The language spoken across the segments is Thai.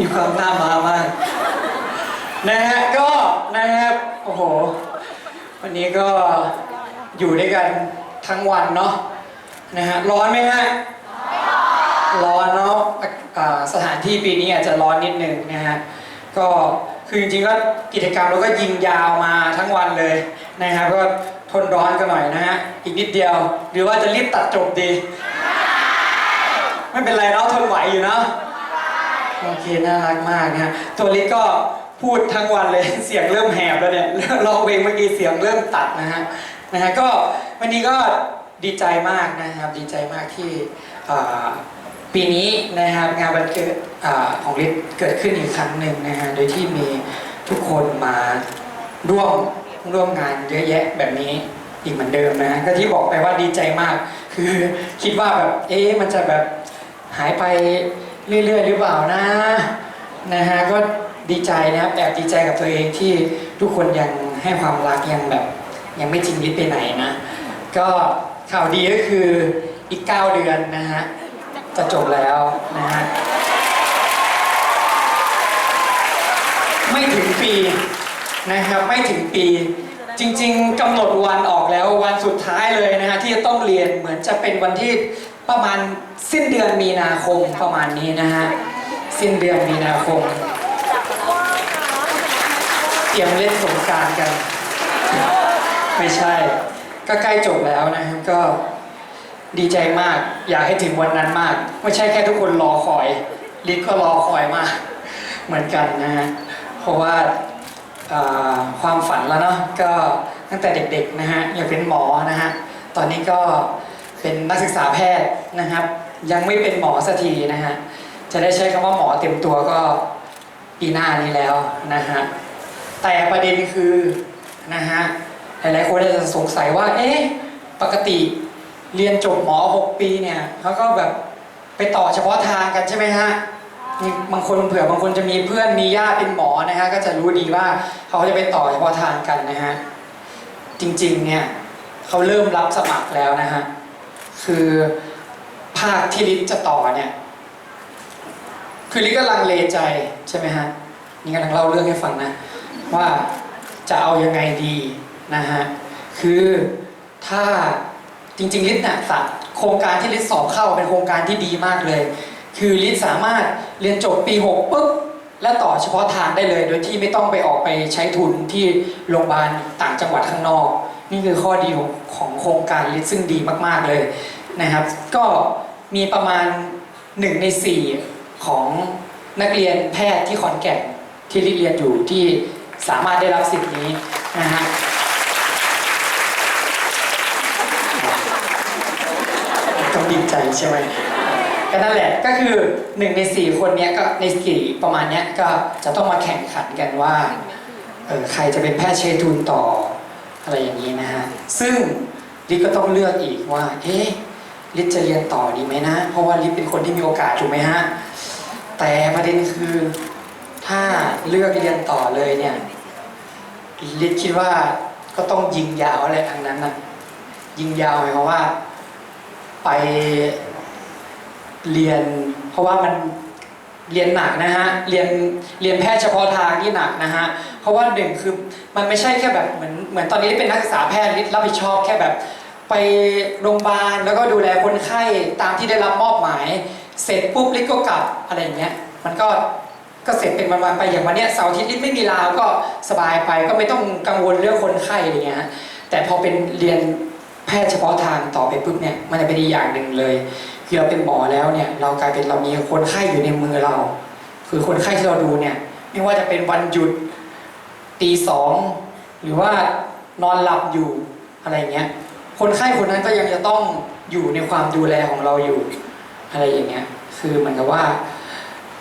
มีความหน้ามามากนะฮะก็นะครับโอ้โห วันนี้ก็อยู่ด้วยกันทั้งวันเนาะนะฮะร้อนไหมฮะร้อนเนาะสถานที่ปีนี้อาจจะร้อนนิดนึงนะฮะก็คือจริงๆก็กิจกรรมเราก็ยิงยาวมาทั้งวันเลยนะครับก็ทนร้อนกันหน่อยนะฮะอีกนิดเดียว หรือว่าจะรีบตัดจบดี ไม่เป็นไรเนาะทนไหวอยู่เนาะ โอเคน่ารักมากนะฮะตัวล็กก็พูดทั้งวันเลยเสียงเริ่มแหบแล้วเนี่ยร้องเพลงเมื่อกี้เสียงเริ่มตัดนะฮะนะฮะก็วันนี้ก็ดีใจมากนะครับดีใจมากที่ปีนี้นะครับงานวันเกิดอของฤทธิ์เกิดขึ้นอีกครั้งหนึ่งนะฮะโดยที่มีทุกคนมาร่วมร่วมงานเยอะแยะแบบนี้อีกเหมือนเดิมนะก็ที่บอกไปว่าดีใจมาก คือคิดว่าแบบเอ๊ะมันจะแบบหายไป เรื่อยๆ หรือเปล่านะนะฮะก็ดีใจนะครับแอบดีใจกับตัวเองที่ทุกคนยังให้ความรักยังแบบยังไม่ทิ้งลิดไปไหนนะ ก็ข่าวดีก็คืออีก 9 เดือนนะฮะจะจบแล้วนะฮะไม่ถึงปีนะครับไม่ถึงปี จริง ๆกำหนดวันออกแล้ววันสุดท้ายเลยนะฮะที่จะต้องเรียนเหมือนจะเป็นวันที่ ประมาณสิ้นเดือนมีนาคมประมาณนี้นะฮะสิ้นเดือนมีนาคม เตรียมเล่นสงการกัน ไม่ใช่ ก็ใกล้จบแล้วนะครับก็ดีใจมาก อยากให้ถึงวันนั้นมาก ไม่ใช่แค่ทุกคนรอคอยลิศก็รอคอยมาก เหมือนกันนะฮะเพราะว่าอ่าความฝันแล้วเนาะก็ตั้งแต่เด็กๆนะฮะอยากเป็นหมอนะฮะตอนนี้ก็ เป็นนักศึกษาแพทย์นะครับ ยังไม่เป็นหมอสักทีนะฮะจะได้ใช้คำว่าหมอเต็มตัวก็ปีหน้านี้แล้วนะฮะแต่ประเด็นคือนะฮะหลายๆคนอาจจะสงสัยว่า เอ๊ะปกติเรียนจบหมอ 6 ปีเนี่ยเขาก็แบบไปต่อเฉพาะทางกันใช่ไหมฮะบางคนเผื่อบางคนจะมีเพื่อนมีญาติเป็นหมอนะฮะก็จะรู้ดีว่าเขาจะไปต่อเฉพาะทางกันนะฮะจริงๆเนี่ยเขาเริ่มรับสมัครแล้วนะฮะ คือภาคที่ลิศจะต่อเนี่ย คือลิศก็ลังเลใจใช่ไหมฮะนี่กำลังเล่าเรื่องให้ฟังนะ ว่าจะเอายังไงดีนะฮะคือถ้าจริงๆลิศน่ะสัโครงการที่ลิศสอบเข้าเป็นโครงการที่ดีมากเลย คือลิศสามารถเรียนจบปี6ปุ๊บและต่อเฉพาะทางได้เลย โดยที่ไม่ต้องไปออกไปใช้ทุนที่โรงพยาบาลต่างจังหวัดข้างนอก นี่คือข้อดีของของโครงการลิศซึ่งดีมาก ๆ เลยนะครับ ก็มีประมาณ 1 ใน 4 ของนักเรียนแพทย์ที่ขอนแก่นที่ลิเรียนอยู่ที่สามารถได้รับสิทธินี้นะฮะต้องดีใจใช่ไหมก็นั่นแหละก็คือหนึ่งในสี่คนนี้ก็ในสี่ประมาณนี้ก็จะต้องมาแข่งขันกันว่าเออใครจะเป็นแพทย์เชทุนต่อ อะไรอย่างนี้นะฮะซึ่งลิศก็ต้องเลือกอีกว่า เอ๊ะลิศจะเรียนต่อดีไหมนะ เพราะว่าลิศเป็นคนที่มีโอกาสถูกไหมฮะแต่ประเด็นคือถ้าเลือกเรียนต่อเลยเนี่ยลิศคิดว่าก็ต้องยิงยาวอะไรทางนั้นนะยิงยาวหมายความว่าไปเรียน เพราะว่ามัน เรียนหนักนะฮะ เรียนเรียนแพทย์เฉพาะทางที่หนักนะฮะ เพราะว่าหนึ่งคือมันไม่ใช่แค่แบบเหมือนเหมือนตอนนี้เป็นนักศึกษาแพทย์ลิศรับผิดชอบแค่แบบไปโรงพยาบาลแล้วก็ดูแลคนไข้ตามที่ได้รับมอบหมาย เสร็จปุ๊บลิศก็กลับอะไรอย่างเงี้ย มันก็ก็เสร็จเป็นวันๆไปอย่างวันเนี้ยเสาร์อาทิตย์ลิศไม่มีลาวก็สบายไปก็ไม่ต้องกังวลเรื่องคนไข้อะไรเงี้ยแต่พอเป็นเรียนแพทย์เฉพาะทางต่อไปปุ๊บเนี่ยมันจะเป็นอีกอย่างหนึ่งเลย คือเราเป็นหมอแล้วเนี่ย เรากลายเป็นเรามีคนไข้อยู่ในมือเรา คือคนไข้ที่เราดูเนี่ย ไม่ว่าจะเป็นวันหยุดตีสองหรือว่านอนหลับอยู่อะไรเงี้ย คนไข้คนนั้นก็ยังจะต้องอยู่ในความดูแลของเราอยู่ อะไรอย่างเงี้ย คือเหมือนกับว่า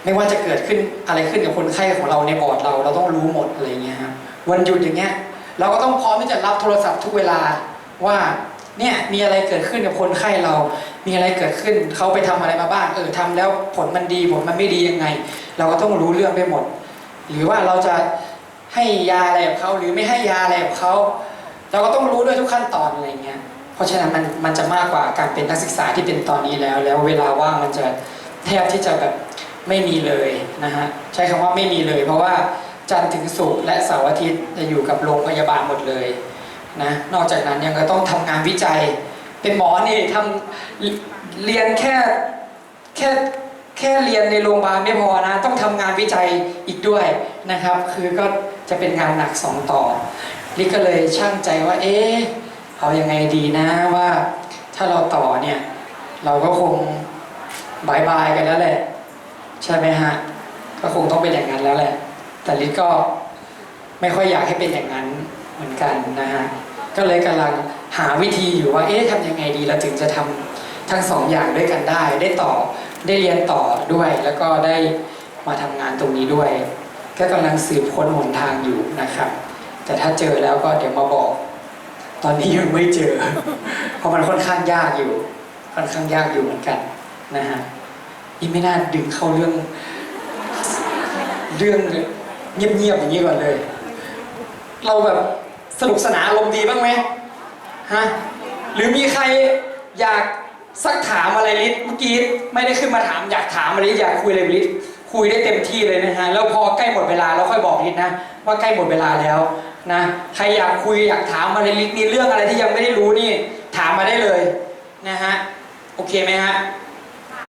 ไม่ว่าจะเกิดขึ้นอะไรขึ้นกับคนไข้ของเราในบอร์ดเรา เราต้องรู้หมดอะไรเงี้ยครับวันหยุดอย่างเงี้ย เราก็ต้องพร้อมที่จะรับโทรศัพท์ทุกเวลาว่า เนี่ยมีอะไรเกิดขึ้นกับคนไข้เรา มีอะไรเกิดขึ้นเขาไปทำอะไรมาบ้างเออทำแล้วผลมันดีผลมันไม่ดียังไง เราก็ต้องรู้เรื่องไปหมด หรือว่าเราจะให้ยาอะไรกับเขาหรือไม่ให้ยาอะไรกับเขาเราก็ต้องรู้ด้วยทุกขั้นตอนอะไรเงี้ยเพราะฉะนั้นมันมันจะมากกว่าการเป็นนักศึกษาที่เป็นตอนนี้แล้ว แล้วเวลาว่างมันจะแทบที่จะแบบไม่มีเลยนะฮะใช้คำว่าไม่มีเลย เพราะว่าจันทร์ถึงศุกร์และเสาร์อาทิตย์จะอยู่กับโรงพยาบาลหมดเลย นะนอกจากนั้นยังก็ต้องทำงานวิจัย เป็นหมอนี่ทำเรียนแค่แค่แค่เรียนในโรงพยาบาลไม่พอนะ ต้องทำงานวิจัยอีกด้วยนะครับ คือก็จะเป็นงานหนักสองต่อลิก็เลยช่างใจว่า เอ๊ะเอายังไงดีนะว่า ถ้าเราต่อเนี่ย เราก็คงบายบายกันแล้วแหละ ใช่ไหมฮะ ก็คงต้องเป็นอย่างนั้นแล้วแหละ แต่ลิศก็ไม่ค่อยอยากให้เป็นอย่างนั้น เหมือนกันนะฮะก็เลยกำลังหาวิธีอยู่ว่าเอ๊ะทำยังไงดีเราถึงจะทำทั้งสองอย่างด้วยกันได้ ได้ต่อได้เรียนต่อด้วย แล้วก็ได้มาทำงานตรงนี้ด้วย ก็กำลังสืบค้นหนทางอยู่นะครับ แต่ถ้าเจอแล้วก็เดี๋ยวมาบอก ตอนนี้ยังไม่เจอ เพราะมันค่อนข้างยากอยู่ ค่อนข้างยากอยู่เหมือนกันนะฮะนี่ไม่น่าดึงเข้าเรื่อง เรื่องเงียบๆอย่างนี้ก่อนเลย เราแบบ สนุกสนานอารมณ์ดีบ้างไหมฮะหรือมีใครอยากซักถามอะไรลิศเมื่อกี้ไม่ได้ขึ้นมาถามอยากถามอะไรลิศอยากคุยอะไรลิศคุยได้เต็มที่เลยนะฮะแล้วพอใกล้หมดเวลาเราค่อยบอกลิศนะว่าใกล้หมดเวลาแล้วนะใครอยากคุยอยากถามอะไรลิศมีเรื่องอะไรที่ยังไม่ได้รู้นี่ถามมาได้เลยนะฮะโอเคไหมฮะ